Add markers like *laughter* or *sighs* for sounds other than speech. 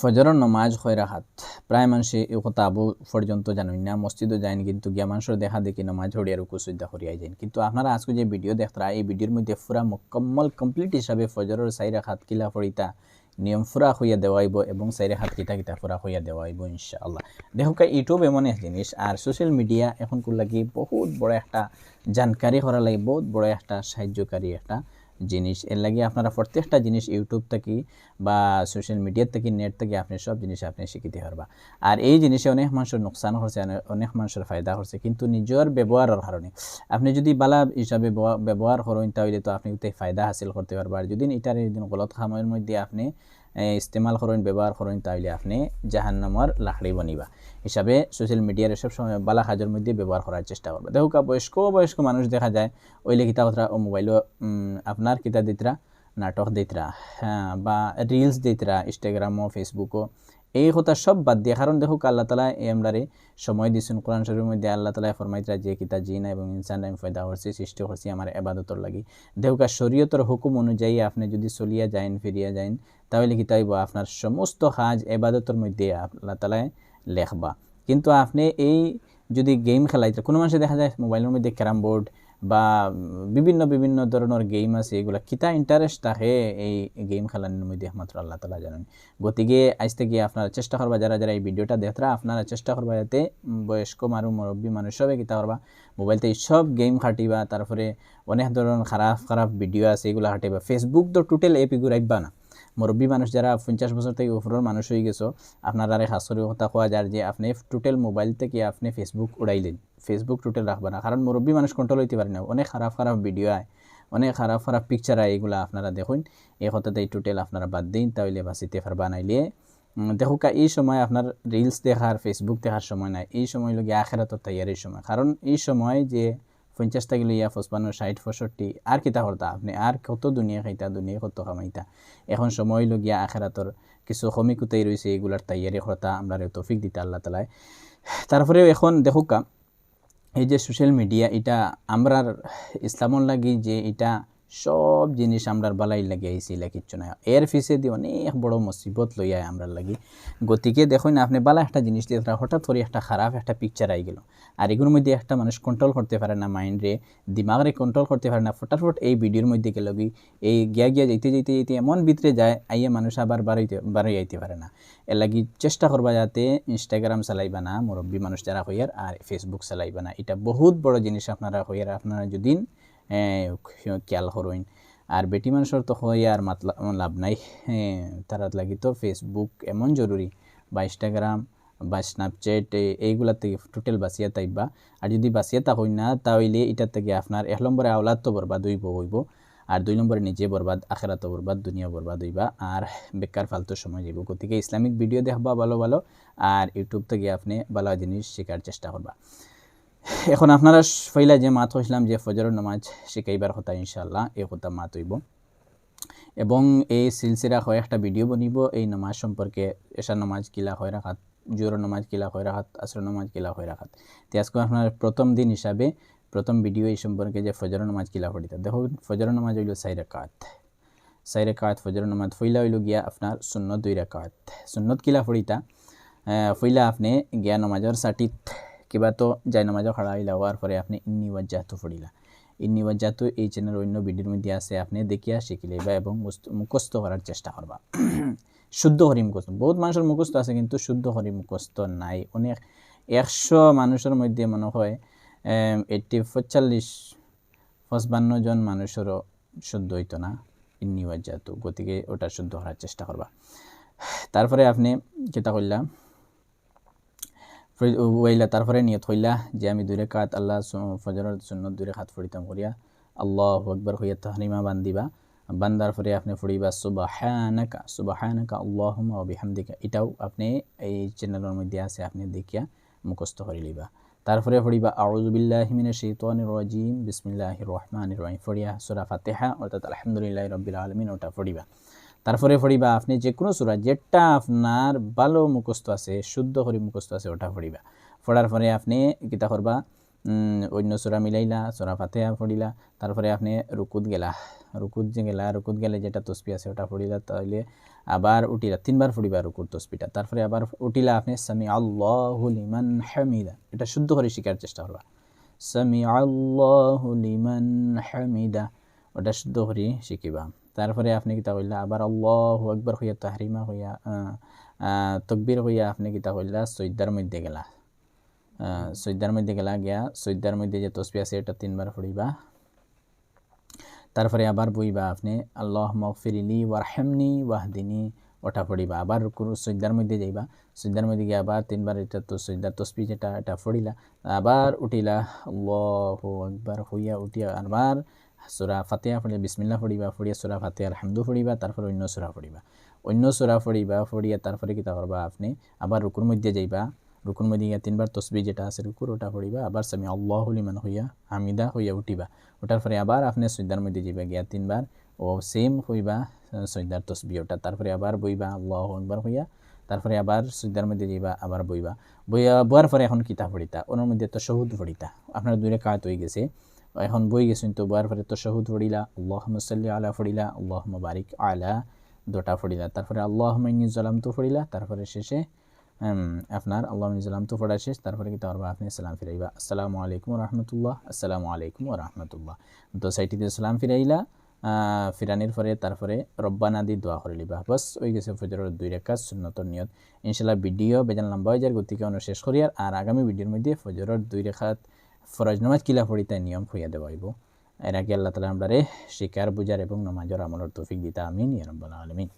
ফজরের নমাজ খয়রা হাত প্রায় মানুষে এই কথা আবু পর্যন্ত জানেন না। মসজিদও যায়নি কিন্তু গিয়া মানুষের দেখা দেখি নমাজ হরিয়া রুকু সুদ্ধা হরিয়াই যান কিন্তু আপনারা আজকে যে ভিডিও দেখতরা এই ভিডিওর মধ্যে পুরা মোকাম্মল কমপ্লিট হিসাবে ফজরের সাইরা হাত কিলা ফরিতা নিয়ম ফুরা হইয়া দেওয়াইব এবং সাইরে হাত কিতা কিতা ফুরা হইয়া দেওয়াইব ইনশাআল্লাহ দেখো ইউটিউব এমন এক জিনিস আর সোশ্যাল মিডিয়া এখন লাগি বহুত বড় একটা জানকারি করা লাগে, বহুত বড় একটা সাহায্যকারী একটা জিনিস। এর লাগে আপনারা প্রত্যেকটা জিনিস ইউটিউব থেকে বা সোশ্যাল মিডিয়ার থেকে, নেট থেকে, আপনি সব জিনিস আপনি শিখিতে পারবা। আর এই জিনিসে অনেক মানুষের নোকসান হচ্ছে অনেক মানুষের ফায়দা হচ্ছে, কিন্তু নিজের ব্যবহারের কারণে। আপনি যদি বালা হিসাবে ব্যবহার করেন, তাহলে তো আপনি ফায়দা হাসিল করতে পারবা। আর যদি এটার গলত সময়ের মধ্যে আপনি ইস্তেমাল করেন, ব্যবহার করেন তাহলে আপনি জাহান নামর লাখড়ি বনিবা। হিসাবে সোশ্যাল মিডিয়ার সব সময় বালা কাজের মধ্যে ব্যবহার করার চেষ্টা করবে। দেখো বয়স্ক বয়স্ক মানুষ দেখা যায় ওইলে কিতা কথা ও মোবাইলও আপনার কিতা দিতরা, নাটক দিতরা হ্যাঁ বা রিলস দিতরা ইনস্টাগ্রামও ফেসবুকও এই কথা সব বাদ দিয়ে, কারণ দেখো আল্লাহ তালা এই আমরারে সময় দিচ্ছেন কোরআন শরীরের মধ্যে আল্লাহ তালা ফরমাইতরা যে কিতা জিন এবং ইনসান আমি ফয়দা করছি সৃষ্টি করছি আমার এবাদতর লাগি। দেহুকা শরীয়তর হুকুম অনুযায়ী আপনি যদি চলিয়া যাইন, ফিরিয়া যাইন, তাহলে কি তাইব? আপনার সমস্ত কাজ এবাদতর মধ্যে আল্লাহ তালায় লেখবা। কিন্তু আপনি এই যদি গেম খেলাইতে, কোনো মানুষে দেখা যায় মোবাইলের মধ্যে ক্যারাম বোর্ড বা বিভিন্ন বিভিন্ন ধরনের গেম আছে, এগুলা কিতা ইন্টারেস্ট থাকে এই গেম খেলানোর মধ্যে একমাত্র আল্লাহ তালা জানেন। গতিকে আজ থেকে আপনারা চেষ্টা করবা, যারা যারা এই ভিডিওটা দেখরা আপনারা চেষ্টা করবা যাতে বয়স্ক মানুষ মুরব্বী মানুষ সবে কিতা করবা মোবাইলতে সব গেম খাটিবা, তারপরে অনেক ধরনের খারাপ খারাপ ভিডিও আছে, এগুলো খাটিবা। ফেসবুক তো টোটাল এপ এগুলো রাখবা না। মুরব্বী মানুষ যারা পঞ্চাশ বছর থেকে উপরের মানুষ হয়ে গেছো আপনার আরে খাস করে কথা কোয়া যার যে আপনি টোটাল মোবাইল থেকে আপনি ফেসবুক উড়াইলেন ফেসবুক টোটাল রাখবা না কারণ মুরব্বী মানুষ কন্ট্রোল হইতে পারে না। অনেক খারাপ খারাপ ভিডিও আয় অনেক খারাপ খারাপ পিকচার আয় এগুলো আপনারা দেখুন। এই কথাতে টোটাল আপনারা বাদ দিন, তাহলে বাঁচিতে পারবা নাইলে। দেখুকা এই সময় আপনার রিলস দেখার ফেসবুক দেখার সময় নাই। এই সময় লগে আখেরাতর তৈয়ারির সময়। কারণ এই সময় যে পঞ্চাশ থেকে ইয়া পঁচপান্ন ষাট পঁয়ষট্টি আর কিতা করতা আপনি আর কত দুনিয়া খাইতা, দুনিয়া কত কামাইতা এখন সময় লগিয়া আখেরাতর কিছু কমি কুতাই রয়েছে এগুলার তাইয়ারি করতা আমরা তফিক দিতা আল্লাহ তালায় তারপরেও এখন, দেখুকা এই যে সোশ্যাল মিডিয়া এটা আমরার ইসলামর লাগি যে এটা সব জিনিস আমরা বালাই লাগে আইসি কিচ্ছু না এর ফিসে দিয়ে অনেক বড় মুসিবত লইয়া আমরা লাগি। গতিকে দেখুন, আপনি বালা একটা জিনিস দিয়ে হঠাৎ করে একটা খারাপ একটা পিকচার আই গেল। আর এগুলোর মধ্যে একটা মানুষ কন্ট্রোল করতে পারে না মাইন্ডরে দিমাগরে কন্ট্রোল করতে পারে না। ফটাফট এই ভিডিওর মধ্যে গেল কি, এই গিয়া গিয়া যেতে যেতে যেতে এমন ভিতরে যায়, আইয়া মানুষ আবার বাড়াইতে বাড়াই আইতে পারে না। এর লাগি চেষ্টা করবা যাতে ইনস্টাগ্রাম চালাইবা না, মুরব্বী মানুষ যারা হইয়ার, আর ফেসবুক চালাইবা না। এটা বহুত বড় জিনিস আপনারা হইয়ার। আপনারা যদি খেয়াল করইন আর বেটি মানুষের তো হয় আর মাতলা লাভ নাই। তারা লাগি তো ফেসবুক এমন জরুরি। বা ইনস্টাগ্রাম বা স্ন্যাপচ্যাট এইগুলা থেকে টোটাল বাঁচিয়া তাইবা আর যদি বাঁচিয়া তা হই না তাহলে এটার থেকে আপনার এক নম্বরে আওলাদ তো বরবাদ হইব হইব। আর দুই নম্বরে নিজে বরবাদ, আখেরাত বরবাদ, দুনিয়া বরবাদ হইবা। আর বেকার ফালতু সময় যাব গতিকে ইসলামিক ভিডিও দেখবা ভালো ভালো। আর ইউটিউব থেকে আপনি ভালো জিনিস শেখার চেষ্টা করবা। এখন আপনারা ফইলা যে মাত হইলাম যে ফজরের নামাজ শিখাইবার কথা ইনশাল্লাহ এই কথা মাত হইব। এবং এই সিলসিলা হয় একটা ভিডিও বনিব, এই নামাজ সম্পর্কে এশার নামাজ কিলা হয় রাখাত জোর নামাজ কিলা হয় রাখাত আসর নামাজ কিলা হয় রাখাত। তো আজকে আপনার প্রথম দিন হিসাবে প্রথম ভিডিও এই সম্পর্কে যে ফজর নামাজ কিলা পড়িতা দেখো ফজর নামাজ হইল সাই রেখাত সাই রেখাত ফজর নামাজ ফইলা হইল গিয়া আপনার সুন্নত দুই রেখাত সুন্নত কিলা পড়িতা ফইলা আপনি গিয়া নামাজের সাটিত কিবা তো যাই নামাজও খাড়া হইলা হওয়ার পরে আপনি ইন্নি ওয়াজ্জাহতু পড়িলা। ইন্নি ওয়াজ্জাহতু এই চ্যানেল অন্য ভিডিওর মধ্যে আছে, আপনি দেখিয়া শিখিলেবা এবং মুখস্থ করার চেষ্টা করবা। *clears throat* শুদ্ধ হরি মুখস্থ বহুত মানুষের মুখস্থ আছে, কিন্তু শুদ্ধ হরি মুখস্থ নাই। অনেক একশো মানুষের মধ্যে মনে হয় এইটটি পঁয়তাল্লিশ, পঁচপান্ন জন মানুষেরও শুদ্ধ হইতো না ইন্নি ওয়াজ্জাহতু। গতিকে ওটা শুদ্ধ করার চেষ্টা করবা। *sighs* তারপরে আপনি যেটা করলাম ওইলা তারপরে নিয়ত হইলা যে আমি দুই রেখাত আল্লাহ ফজরের জন্য দুই রেখাত ফড়িতাম করিয়া আল্লাহ আকবর হইয়া তাহরিমা বান্দিবা। বান্দার পরে আপনি ফুড়িবা, সুবাহানাকা সুবাহানাকা আল্লাহমা অবিহামদিকা এটাও আপনি এই চ্যানেলের মধ্যে আছে, আপনি দেখিয়া মুখস্থ করে লিবা তারপরে ফড়িবা আউজুবিল্লাহিমিনের শৈতানির রাজিম। বিসমিল্লাহ রহমান রহিম। ফড়িয়া সুরা ফাতেহা, অর্থাৎ আলহামদুলিল্লাহ রবিল আলমিন, ওটা ফড়িবা তারপরে ফড়িবা আপনি যে কোনো সুরা, যেটা আপনার ভালো মুখস্থ আছে, শুদ্ধ করে মুখস্থ আছে, ওটা ফড়িবা ফড়ার পরে আপনি কিতা করবা? অন্য সুরা মিলাইলা, সুরা ফাতেহা ফড়িলা তারপরে আপনি রুকুত গেলা। রুকুত যে গেলা, রুকুত গেলে যেটা তসবি আছে, ওটা ফড়িলা তাহলে আবার উঠিলা, তিনবার ফুড়িবা রুকুর তসবিটা। তারপরে আবার উঠিলা আপনি সামি আল্লাহু লিমান হামিদা। এটা শুদ্ধ করে শিকার চেষ্টা করবা। সামি আল্লাহু লিমান হামিদা। ওটা শুদ্ধ করে শিখিবা। তারপরে আপনি কিতা কইলা, আবার আল্লাহু আকবার হইয়া তাহরিমা হইয়া তকবির হইয়া আপনি কিতা কইলা সৈদার মধ্যে গেলা। সৈদার মধ্যে গেলা, গিয়া সৈদার মধ্যে যে তসবি আছে এটা তিনবার ফুড়িবা তারপরে আবার বইবা আপনি আল্লাহ মগফিরিলি ওয়ারহেমনি ওয়াহদিনী, ওটা পড়িবা। আবার সৈদার মধ্যে যাইবা। সৈদার মধ্যে গিয়ে আবার তিনবার এটা তো সৈদার তসবি যেটা, এটা ফড়িলা আবার উঠিলা, আল্লাহ একবার হইয়া উঠিয়া আবার সুরা ফাতিয়া ফড়িয়া বিসমিল্লা ফড়িবা ফড়িয়া সুরা ফাতিয়ার হামদু ফড়িবা তারপর অন্য সুরা ফড়িবা অন্য সুরা ফড়িবা ফড়িয়া তারপরে কিতা করবা আপনি। আবার রুকুর মধ্যে যাইবা, রুকুর মধ্যে গিয়া তিনবার তসবি যেটা আছে, রুকুর, ওটা পড়িবা। আবার সামি আল্লাহ লিমান হইয়া হামিদা হইয়া উঠিবা। ওটার পরে আবার আপনি সৈদার মধ্যে যাইবা গিয়া তিনবার। ও সেম হইবা সৈদার তসবি ওটা। তারপরে আবার বইবা, আল্লাহ একবার হইয়া। তারপরে আবার সৈদার মধ্যে যাইবা, আবার বইবা। বইয়া, বইয়ার পরে এখন কিতাব পড়িতা, ওনার মধ্যে তো সহুদ পড়িতা। আপনার দুই কাত হয়ে গেছে। এখন বই গেছেন তো বইয়ার পরে তো শহুদ পড়িলা আল্লাহ মুসাল্লি আলা ফড়িলা আল্লাহ বারিক আলা দুটা ফড়িলা তারপরে আল্লাহ জলাম তো ফড়িলা তারপরে শেষে আপনার আল্লাহ নিজাম তো পড়া শেষ, তারপরে কিন্তু পারবা আপনি সালাম ফিরাইবা। আসসালামু আলাইকুম রহমতুল্লাহ, আসসালামু আলাইকুম রহমতুল্লাহ। তো সাইটিতে সালাম ফিরাইলা ফিরানির পরে তারপরে রব্বানা দি দোয়া করে লিবা বস ওই গেছে ফজরের দুই রেখা সুন্নতর নিয়ত। ইনশাল্লাহ ভিডিও বেজান লম্বা হয়ে যার গতিকে অনু শেষ করিয়ার, আর আগামী ভিডিওর মধ্যে ফজরের দুই রেখাত ফরজ নমাজ কিলা পড়ি তাই নিয়ম হইয়া দেওয়াইব এর আগে আল্লাহ তালা আমরা শিকার, বুজার এবং নমাজর আমলর তৌফিক দিতা। আমিন ইয়ারব্বাল আলমিন।